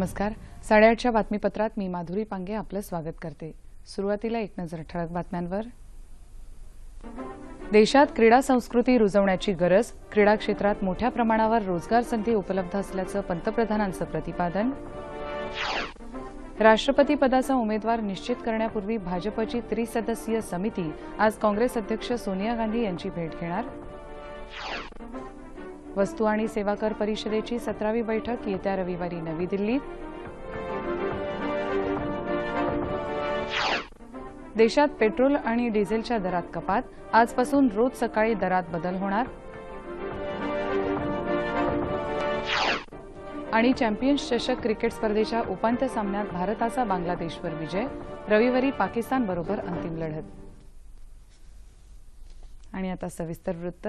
नमस्कार. साडेआठच्या बातमीपत्रात मी माधुरी पांगे आपलं स्वागत करते. सुरुवातीला एक नजर ठळक बातम्यांवर. देशात क्रीडा संस्कृती रुजवण्याची गरज क्रीडा क्षेत्रात मोठ्या प्रमाणावर रोजगार संधी उपलब्ध असल्याचं पंतप्रधानांचं प्रतिपादन. राष्ट्रपती पदाचा उमेदवार निश्चित करण्यापूर्वी भाजपची त्रिसदस्यीय समिती आज काँग्रेस अध्यक्ष सोनिया गांधी यांची भेट घेणार. वस्तू आणि सेवा कर परिषदेची सतरावी बैठक येत्या रविवारी नवी दिल्लीत देशात पेट्रोल आणि डिझेलच्या दरात कपात. आजपासून रोज सकाळी दरात बदल होणार. आणि चॅम्पियन्स चषक क्रिकेट स्पर्धेच्या उपांत्य सामन्यात भारताचा बांगलादेशवर विजय. रविवारी पाकिस्तानबरोबर अंतिम लढत. आणि आता सविस्तर वृत्त.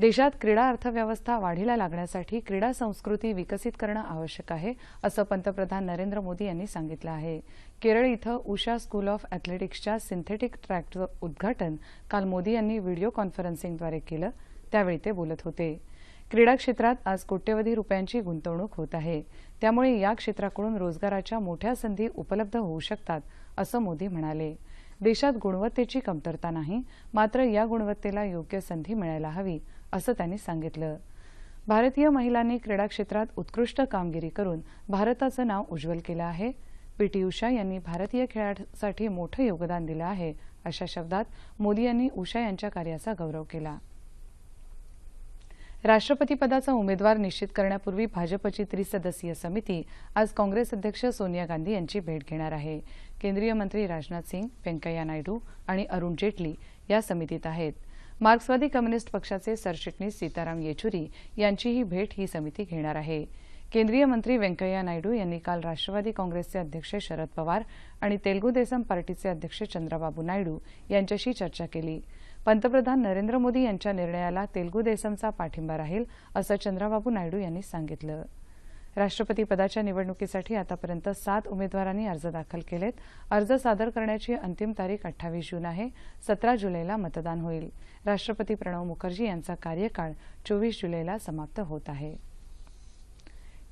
देशात क्रीडा अर्थव्यवस्था वाढीला लागण्यासाठी क्रीडा संस्कृती विकसित करणं आवश्यक आहे असं पंतप्रधान नरेंद्र मोदी यांनी सांगितलं आहे. केरळ इथं उषा स्कूल ऑफ अॅथलेटिक्सच्या सिंथेटिक ट्रॅकचं उद्घाटन काल मोदी यांनी व्हिडिओ कॉन्फरन्सिंगद्वारे केलं. त्यावेळी ते बोलत होते. क्रीडा क्षेत्रात आज कोट्यवधी रुपयांची गुंतवणूक होत आहे. त्यामुळे या क्षेत्राकडून रोजगाराच्या मोठ्या संधी उपलब्ध होऊ शकतात असं मोदी म्हणाले. देशात गुणवत्तेची कमतरता नाही मात्र या गुणवत्तेला योग्य संधी मिळायला हवी असं त्यांनी सांगितलं. भारतीय महिलांनी क्रीडा क्षेत्रात उत्कृष्ट कामगिरी करून भारताचं नाव उज्ज्वल केलं आहे. पीटी उषा यांनी भारतीय खेळासाठी मोठं योगदान दिलं आहे अशा शब्दात मोदी यांनी उषा यांच्या कार्याचा गौरव केला. राष्ट्रपतीपदाचा उमेदवार निश्चित करण्यापूर्वी भाजपची त्रिसदस्यीय समिती आज काँग्रेस अध्यक्ष सोनिया गांधी यांची भेट घेणार आहे. केंद्रीय मंत्री राजनाथ सिंग व्यंकय्या नायडू आणि अरुण जेटली या समितीत आहेत. मार्क्सवादी कम्युनिस्ट पक्षाचे सरचिटणीस सीताराम येचुरी यांचीही भेट ही समिती घेणार आहे. केंद्रीय मंत्री व्यंकय्या नायडू यांनी काल राष्ट्रवादी काँग्रेसचे अध्यक्ष शरद पवार आणि तेलगू देसम पार्टीचे अध्यक्ष चंद्रबाबू नायडू यांच्याशी चर्चा केली. पंतप्रधान नरेंद्र मोदी यांच्या निर्णयाला तेलगू देसमचा पाठिंबा राहील असं चंद्रबाबू नायडू यांनी सांगितलं. राष्ट्रपतीपदाच्या निवडणुकीसाठी आतापर्यंत सात उमेदवारांनी अर्ज दाखल केलेत. अर्ज सादर करण्याची अंतिम तारीख अठ्ठावीस जून आहे. सतरा जुलैला मतदान होईल. राष्ट्रपती प्रणव मुखर्जी यांचा कार्यकाळ चोवीस जुलैला समाप्त होत आहे.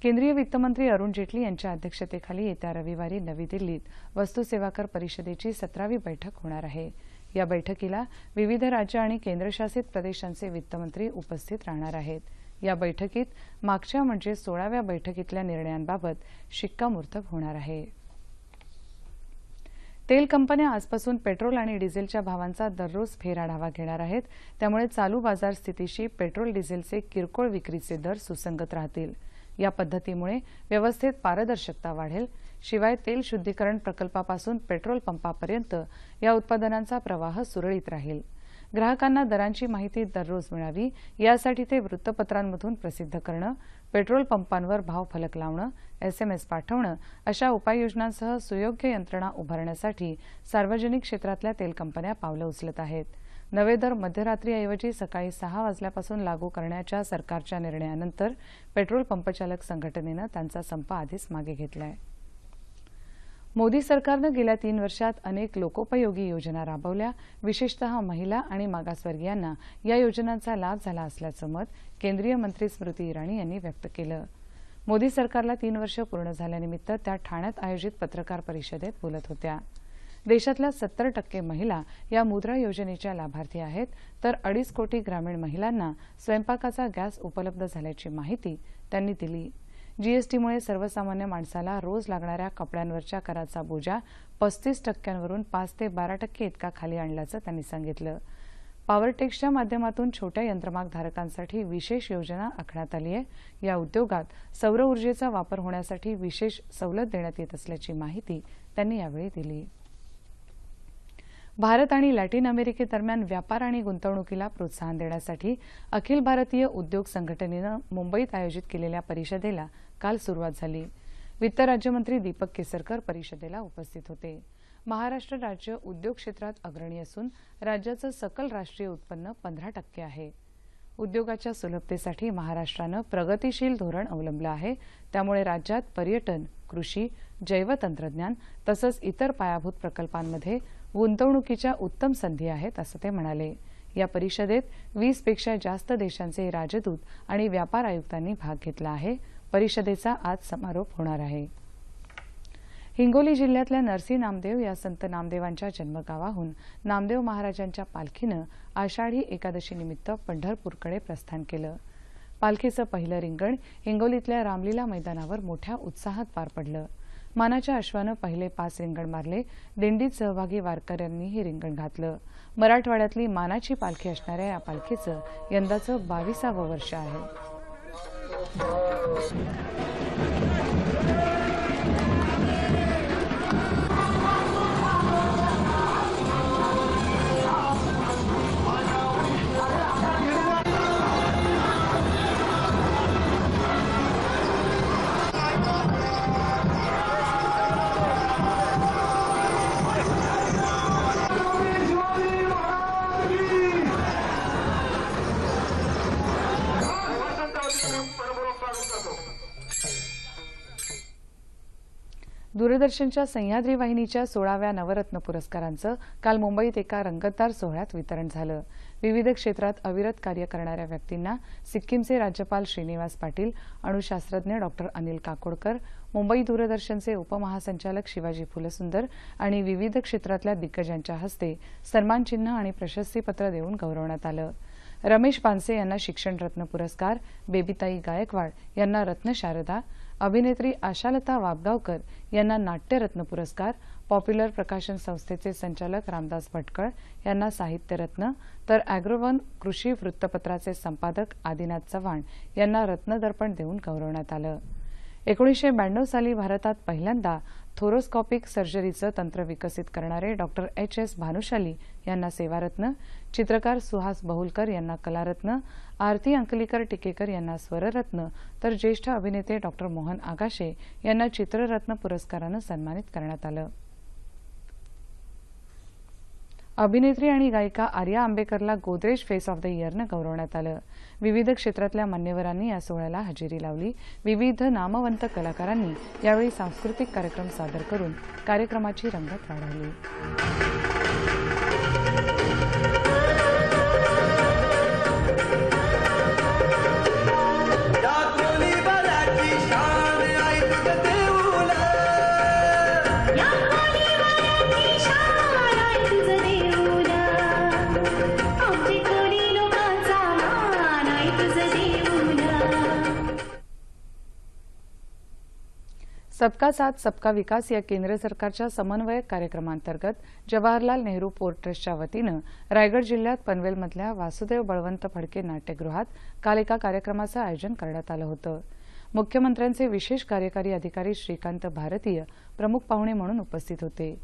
केंद्रीय वित्तमंत्री अरुण जेटली यांच्या अध्यक्षतेखाली येत्या रविवारी नवी दिल्लीत वस्तू सेवा कर परिषदेची सतरावी बैठक होणार आहे. या बैठकीला विविध राज्य आणि केंद्रशासित प्रदेशांचे वित्तमंत्री उपस्थित राहणार आहेत. या बैठकीत मागच्या म्हणजे सोळाव्या बैठकीतल्या निर्णयांबाबत शिक्कामोर्तब होणार आहे. तेल कंपन्या आजपासून पेट्रोल आणि डिझेलच्या भावांचा दररोज फेराढावा घेणार आहेत. त्यामुळे चालू बाजार स्थितीशी पेट्रोल डिझेलचे किरकोळ विक्रीचे दर सुसंगत राहतील. या पद्धतीमुळे व्यवस्थेत पारदर्शकता वाढेल. शिवाय तेल शुद्धीकरण प्रकल्पापासून पेट्रोल पंपापर्यंत या उत्पादनांचा प्रवाह सुरळीत राहील. ग्राहकांना दरांची माहिती दररोज मिळावी यासाठी ते वृत्तपत्रांमधून प्रसिद्ध करणं पेट्रोल पंपांवर भाव फलक लावणं एसएमएस पाठवणं अशा उपाययोजनांसह सुयोग्य यंत्रणा उभारण्यासाठी सार्वजनिक क्षेत्रातल्या तेल कंपन्या पावलं उचलत आहेत. नवे दर मध्यरात्रीऐवजी सकाळी सहा वाजल्यापासून लागू करण्याच्या सरकारच्या निर्णयानंतर पेट्रोल पंपचालक संघटनेनं त्यांचा संप आधीच मागे घेतला आहे मोदी सरकारनं गेल्या तीन वर्षात अनेक लोकोपयोगी योजना राबवल्या. विशेषतः महिला आणि मागासवर्गीयांना या योजनांचा लाभ झाला असल्याचं मत केंद्रीय मंत्री स्मृती इराणी यांनी व्यक्त केलं. मोदी सरकारला तीन वर्ष पूर्ण झाल्यानिमित्त त्या ठाण्यात आयोजित पत्रकार परिषदेत बोलत होत्या. देशातल्या सत्तर टक्के महिला या मुद्रा योजनेच्या लाभार्थी आहेत. तर अडीच कोटी ग्रामीण महिलांना स्वयंपाकाचा गॅस उपलब्ध झाल्याची माहिती त्यांनी दिली. जीएसटीमुळे सर्वसामान्य माणसाला रोज लागणाऱ्या कपड्यांवरच्या कराचा बोजा पस्तीस टक्क्यांवरून पाच ते बारा टक्के इतका खाली आणल्याचं त्यांनी सांगितलं. पॉवरटेक्सच्या माध्यमातून छोट्या यंत्रमाग धारकांसाठी विशेष योजना आखण्यात आली आहे. या उद्योगात सौर ऊर्जेचा वापर होण्यासाठी विशेष सवलत देण्यात येत असल्याची माहिती त्यांनी यावेळी दिली. भारत आणि लॅटिन अमेरिकेदरम्यान व्यापार आणि गुंतवणुकीला प्रोत्साहन देण्यासाठी अखिल भारतीय उद्योग संघटनेनं मुंबईत आयोजित केलेल्या परिषदेला काल सुरुवात झाली. वित्त राज्यमंत्री दीपक केसरकर परिषदेला उपस्थित होते. महाराष्ट्र राज्य उद्योग क्षेत्रात अग्रणी असून राज्याचं सकल राष्ट्रीय उत्पन्न पंधरा टक्के आहे. उद्योगाच्या सुलभतेसाठी महाराष्ट्रानं प्रगतीशील धोरण अवलंबलं आहे. त्यामुळे राज्यात पर्यटन कृषी जैवतंत्रज्ञान तसंच इतर पायाभूत प्रकल्पांमध्ये गुंतवणुकीच्या उत्तम संधी आहेत असं ते म्हणाले. या परिषदेत वीसपेक्षा जास्त देशांचे राजदूत आणि व्यापार आयुक्तांनी भाग घेतला आहे. परिषदेचा आज समारोप होणार आहे. हिंगोली जिल्ह्यातल्या नरसी नामदेव या संत नामदेवांच्या जन्मगावाहून नामदेव महाराजांच्या पालखीनं आषाढी एकादशीनिमित्त पंढरपूरकडे प्रस्थान केलं. पालखीचं पहिलं रिंगण हिंगोलीतल्या रामलीला मैदानावर मोठ्या उत्साहात पार पडलं. मानाच्या अश्वानं पहिले पाच रिंगण मारले दिंडीत सहभागी वारकऱ्यांनी हे रिंगण घातलं. मराठवाड्यातली मानाची पालखी असणाऱ्या या पालखीचं यंदाचं बावीसावं वर्ष आहे. Oh. दूरदर्शनच्या सह्याद्री वाहिनीच्या सोळाव्या नवरत्न पुरस्कारांचं काल मुंबईत एका रंगतदार सोहळ्यात वितरण झालं. विविध क्षेत्रात अविरत कार्य करणाऱ्या व्यक्तींना सिक्कीमचे राज्यपाल श्रीनिवास पाटील अणुशास्त्रज्ञ डॉक्टर अनिल काकोडकर मुंबई दूरदर्शनचे उपमहासंचालक शिवाजी फुलसुंदर आणि विविध क्षेत्रातल्या दिग्गजांच्या हस्ते सन्मानचिन्ह आणि प्रशस्तीपत्र देऊन गौरवण्यात आलं. रमेश पानसे यांना शिक्षण रत्न पुरस्कार बेबीताई गायकवाड यांना रत्नशारदा अभिनेत्री आशालता वाबगावकर यांना नाट्यरत्न पुरस्कार पॉप्युलर प्रकाशन संस्थेचे संचालक रामदास भटकळ यांना साहित्यरत्न तर अॅग्रोवन कृषी वृत्तपत्राचे संपादक आदिनाथ चव्हाण यांना रत्नदर्पण देऊन गौरवण्यात आलं. एकोणीसशे ब्याण्णव साली भारतात पहिल्यांदा थोरोस्कॉपिक सर्जरीचं तंत्र विकसित करणारे डॉक्टर एच एस भानुशाली यांना सेवारत्न चित्रकार सुहास बहुलकर यांना कलारत्न आरती अंकलीकर टिकेकर यांना स्वररत्न तर ज्येष्ठ अभिनेते डॉक्टर मोहन आगाशे यांना चित्ररत्न पुरस्कारानं सन्मानित करण्यात आलं. अभिनेत्री आणि गायिका आर्या आंबेकरला गोदरेज फेस ऑफ द इयरनं गौरवण्यात आलं. विविध क्षेत्रातल्या मान्यवरांनी या सोहळ्याला हजेरी लावली. विविध नामवंत कलाकारांनी यावेळी सांस्कृतिक कार्यक्रम सादर करून कार्यक्रमाची रंगत वाढवली. सबका साथ सबका विकास या केंद्र सरकारच्या समन्वयक कार्यक्रमांतर्गत जवाहरलाल नेहरू पोर्ट ट्रस्टच्या वतीनं रायगड जिल्ह्यात पनवेलमधल्या वासुदेव बळवंत फडके नाट्यगृहात काल एका कार्यक्रमाचं आयोजन करण्यात आलं होतं. मुख्यमंत्र्यांचे विशेष कार्यकारी अधिकारी श्रीकांत भारतीय प्रमुख पाहुणे म्हणून उपस्थित होते.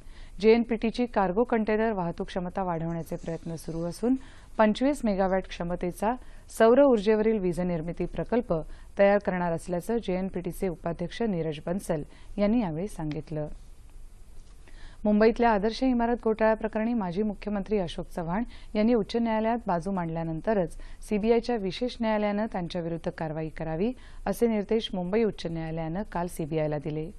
जेएनपीटीची कार्गो कंटेनर वाहतूक क्षमता वाढवण्याचे प्रयत्न सुरू असून पंचवीस मेगावॅट क्षमतेचा सौर ऊर्जेवरील वीज निर्मिती प्रकल्प तयार करणार असल्याचं जेएनपीटीचे उपाध्यक्ष नीरज बन्सल यांनी यावेळी सांगितलं. मुंबईतल्या आदर्श इमारत घोटाळ्याप्रकरणी माजी मुख्यमंत्री अशोक चव्हाण यांनी उच्च न्यायालयात बाजू मांडल्यानंतरच सीबीआयच्या विशेष न्यायालयानं त्यांच्याविरुद्ध कारवाई करावी असे निर्देश मुंबई उच्च न्यायालयानं काल सीबीआयला दिले.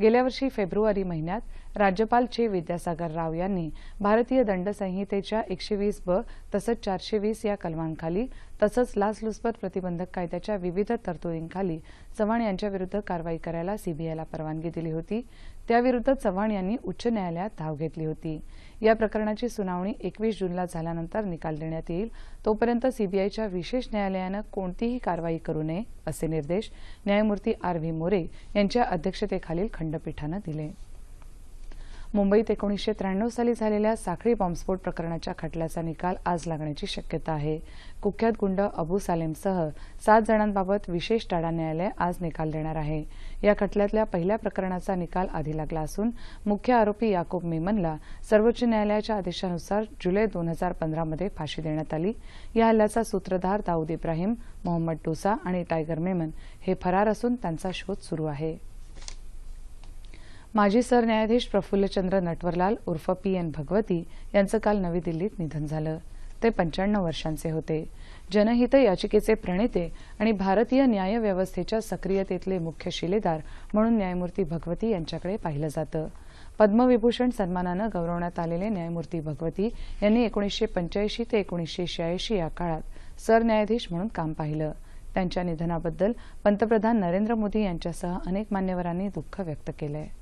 गेल्या वर्षी फेब्रुवारी महिन्यात राज्यपाल चे विद्यासागर राव यांनी भारतीय दंड संहितेच्या एकशे वीस ब तसंच चारशे वीस या कलमांखाली तसंच लाचलुचपत प्रतिबंधक कायद्याच्या विविध तरतुदींखाली चव्हाण यांच्याविरुद्ध कारवाई करायला सीबीआयला परवानगी दिली होती. त्याविरुद्ध चव्हाण यांनी उच्च न्यायालयात धाव घेतली होती. या प्रकरणाची सुनावणी एकवीस जूनला झाल्यानंतर निकाल देण्यात येईल. तोपर्यंत सीबीआयच्या विशेष न्यायालयानं कोणतीही कारवाई करू नये असे निर्देश न्यायमूर्ती आर व्ही मोरे यांच्या अध्यक्षतेखालील खंडपीठानं दिले. मुंबईत एकोणीसशे त्र्याण्णव साली झालेल्या साखळी बॉम्बस्फोट प्रकरणाच्या खटल्याचा निकाल आज लागण्याची शक्यता आहे. कुख्यात गुंड अबू सालेमसह सात जणांबाबत विशेष टाडा न्यायालय आज निकाल देणार आहे. या खटल्यातल्या पहिल्या प्रकरणाचा निकाल आधी लागला असून मुख्य आरोपी याकूब मेमनला सर्वोच्च न्यायालयाच्या आदेशानुसार जुलै दोन हजार पंधरामध्ये फाशी देण्यात आली. या हल्ल्याचा सूत्रधार दाऊद इब्राहिम मोहम्मद डोसा आणि टायगर मेमन हे फरार असून त्यांचा शोध सुरू आहे. माजी सरन्यायाधीश प्रफुल्लचंद्र नटवरलाल उर्फ पी एन भगवती यांचं काल नवी दिल्लीत निधन झालं. ते पंच्याण्णव वर्षांचे होते. जनहित याचिकेचे प्रणेते आणि भारतीय न्यायव्यवस्थेच्या सक्रियतेतले मुख्य शिलेदार म्हणून न्यायमूर्ती भगवती यांच्याकडे पाहिलं जातं. पद्मविभूषण सन्मानानं गौरवण्यात आलेले न्यायमूर्ती भगवती यांनी एकोणीसशे पंच्याऐंशी ते एकोणीसशे शहाऐंशी या काळात सरन्यायाधीश म्हणून काम पाहिलं. त्यांच्या निधनाबद्दल पंतप्रधान नरेंद्र मोदी यांच्यासह अनेक मान्यवरांनी दुःख व्यक्त केलं आहे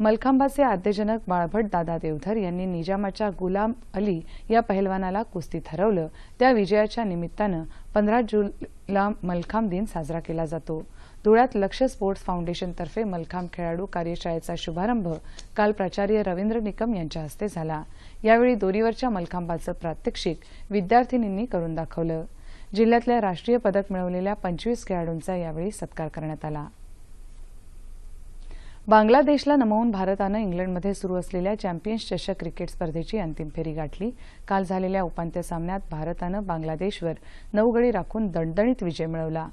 मलखांबाचे आद्यजनक बाळभट दादा देवधर यांनी निजामाच्या गुलाम अली या पहिलवानाला कुस्तीत हरवलं त्या विजयाच्या निमित्तानं पंधरा जूनला मलखांब दिन साजरा केला जातो. धुळ्यात लक्ष स्पोर्ट्स फाउंडेशनतर्फे मलखांब खेळाडू कार्यशाळेचा शुभारंभ काल प्राचार्य रवींद्र निकम यांच्या हस्ते झाला. यावेळी दोरीवरच्या मलखांबाचं प्रात्यक्षिक विद्यार्थिनींनी करून दाखवलं. जिल्ह्यातल्या राष्ट्रीय पदक मिळवलेल्या पंचवीस खेळाडूंचा यावेळी सत्कार करण्यात आला. बांगलादेशला नमवून भारतानं इंग्लंडमध्ये सुरू असलेल्या चॅम्पियन्स चषक क्रिकेट स्पर्धेची अंतिम फेरी गाठली. काल झालेल्या उपांत्य सामन्यात भारतानं बांगलादेशवर नऊ गडी राखून दणदणीत विजय मिळवला.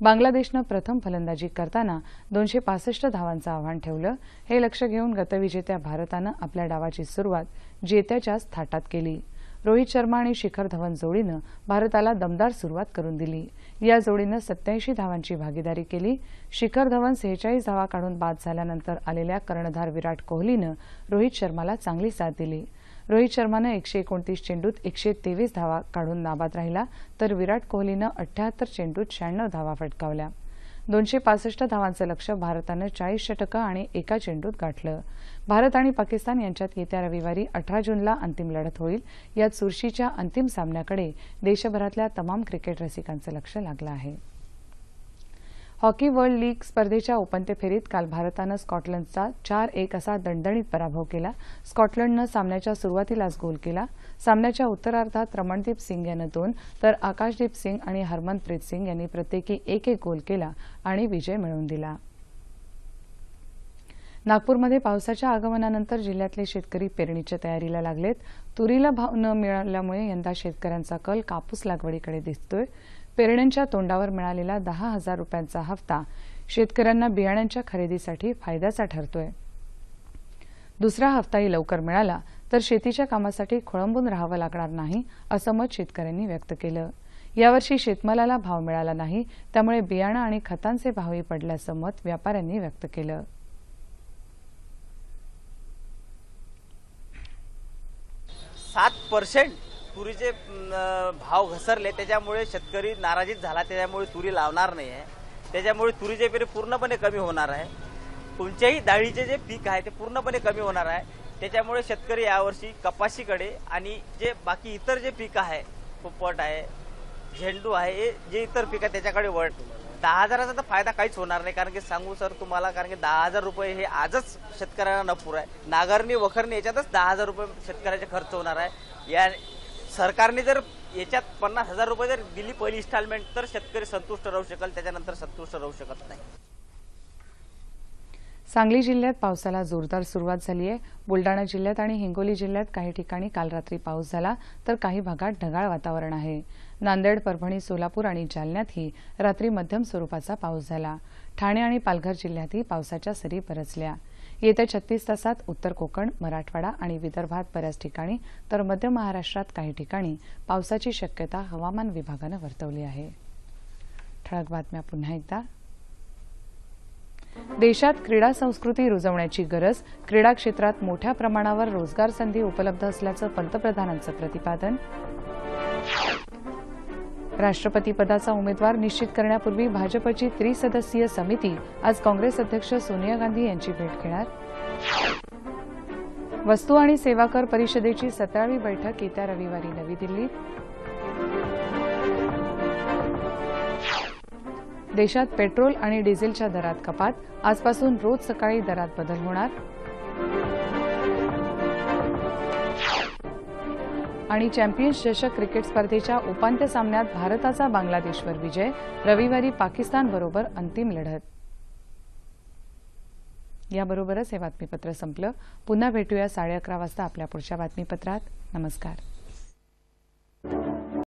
बांगलादेशनं प्रथम फलंदाजी करताना दोनशे पासष्ट धावांचं आव्हान ठेवलं. हे लक्ष घेऊन गतविजेत्या भारतानं आपल्या डावाची सुरुवात जेत्याच्याच थाटात केली. रोहित शर्मा आणि शिखर धवन जोडीनं भारताला दमदार सुरुवात करून दिली. या जोडीनं सत्याऐंशी धावांची भागीदारी केली. शिखर धवन सेहेचाळीस धावा काढून बाद झाल्यानंतर आलेल्या कर्णधार विराट कोहलीनं रोहित शर्माला चांगली साथ दिली. रोहित शर्मानं एकशे एकोणतीस चेंडूत एकशे तेवीस धावा काढून नाबाद राहिला तर विराट कोहलीनं अठ्याहत्तर चेंडूत शहाण्णव धावा फटकावल्या. दोनशे पासष्ट धावांचं लक्ष भारतानं चाळीस षटकं आणि एका चेंडूत गाठलं. भारत आणि पाकिस्तान यांच्यात येत्या रविवारी अठरा जूनला अंतिम लढत होईल. यात चुरशीच्या अंतिम सामन्याकडे देशभरातल्या तमाम क्रिकेट रसिकांचं लक्ष लागलं आहे. हॉकी वर्ल्ड लीग स्पर्धेच्या उपांत्य फेरीत काल भारतानं स्कॉटलंडचा चार एक असा दणदणीत पराभव केला. स्कॉटलंडनं सामन्याच्या सुरुवातीलाच गोल केला. सामन्याच्या उत्तरार्धात रमणदीप सिंग यानं दोन तर आकाशदीप सिंग आणि हरमनप्रीत सिंग यांनी प्रत्येकी एक एक गोल केला आणि विजय मिळवून दिला. नागपूरमध्ये पावसाच्या आगमनानंतर जिल्ह्यातले शेतकरी पेरणीच्या तयारीला लागलेत. तुरीला भाव न मिळाल्यामुळे यंदा शेतकऱ्यांचा कल कापूस लागवडीकडे दिसतोय. पेरण्यांच्या तोंडावर मिळालेला दहा हजार रुपयांचा हप्ता शेतकऱ्यांना बियाण्यांच्या खरेदीसाठी फायद्याचा ठरतोय. दुसरा हप्ताही लवकर मिळाला तर शेतीच्या कामासाठी खोळंबून राहावं लागणार नाही असं मत शेतकऱ्यांनी व्यक्त केलं. यावर्षी शेतमालाला भाव मिळाला नाही त्यामुळे बियाणं आणि खतांचे भावही पडल्याचं मत व्यापाऱ्यांनी व्यक्त केलं. सात पर्सेंट तुरीचे भाव घसरले त्याच्यामुळे शेतकरी नाराजीत झाला त्याच्यामुळे तुरी लावणार नाही आहे त्याच्यामुळे तुरीचे पेरे पूर्णपणे कमी होणार आहे. कोणत्याही डाळीचे जे पीक आहे ते पूर्णपणे कमी होणार आहे. त्याच्यामुळे शेतकरी यावर्षी कपाशीकडे आणि जे बाकी इतर जे पीक आहे पोपट आहे झेंडू आहे हे जे इतर पीक आहे त्याच्याकडे वळ दहा हजाराचा तर फायदा काहीच होणार नाही. कारण की सांगू सर तुम्हाला कारण की दहा हजार रुपये हे आजच शेतकऱ्यांना नपूर आहे. नागरणी वखरणी याच्यातच दहा हजार रुपये शेतकऱ्याचे खर्च होणार आहे. या सरकारने जर याच्यात पन्नास हजार रुपये जर दिली पहिली इन्स्टॉलमेंट तर शेतकरी संतुष्ट राहू शकेल त्याच्यानंतर संतुष्ट राहू शकत नाही. सांगली जिल्ह्यात पावसाला जोरदार सुरुवात झाली आहे. बुलडाणा जिल्ह्यात आणि हिंगोली जिल्ह्यात काही ठिकाणी काल रात्री पाऊस झाला तर काही भागात ढगाळ वातावरण आहे. नांदेड परभणी सोलापूर आणि जालन्यातही रात्री मध्यम स्वरूपाचा पाऊस झाला. ठाणे आणि पालघर जिल्ह्यातही पावसाच्या सरी बरसल्या येत्या छत्तीस तासात उत्तर कोकण मराठवाडा आणि विदर्भात बऱ्याच ठिकाणी तर मध्य महाराष्ट्रात काही ठिकाणी पावसाची शक्यता हवामान विभागानं वर्तवली आहे. ठळक बातम्या पुन्हा एकदा. देशात क्रीडा संस्कृती रुजवण्याची गरज क्रीडा क्षेत्रात मोठ्या प्रमाणावर रोजगार संधी उपलब्ध असल्याचं पंतप्रधानांचं प्रतिपादन राष्ट्रपतीपदाचा उमेदवार निश्चित करण्यापूर्वी भाजपची त्रिसदस्यीय समिती आज काँग्रेस अध्यक्ष सोनिया गांधी यांची भेट घेणार. वस्तू आणि सेवा कर परिषदेची सतरावी बैठक येत्या रविवारी नवी दिल्लीत. देशात पेट्रोल आणि डिझेलच्या दरात कपात. आजपासून रोज सकाळी दरात बदल होणार. आणि चॅम्पियन्स चषक क्रिकेट स्पर्धेच्या उपांत्य सामन्यात भारताचा बांगलादेशवर विजय. रविवारी पाकिस्तानबरोबर अंतिम लढत. याबरोबरच हे बातमीपत्र संपलं. पुन्हा भेटूया साडे अकरा वाजता आपल्या पुढच्या बातमीपत्रात. नमस्कार.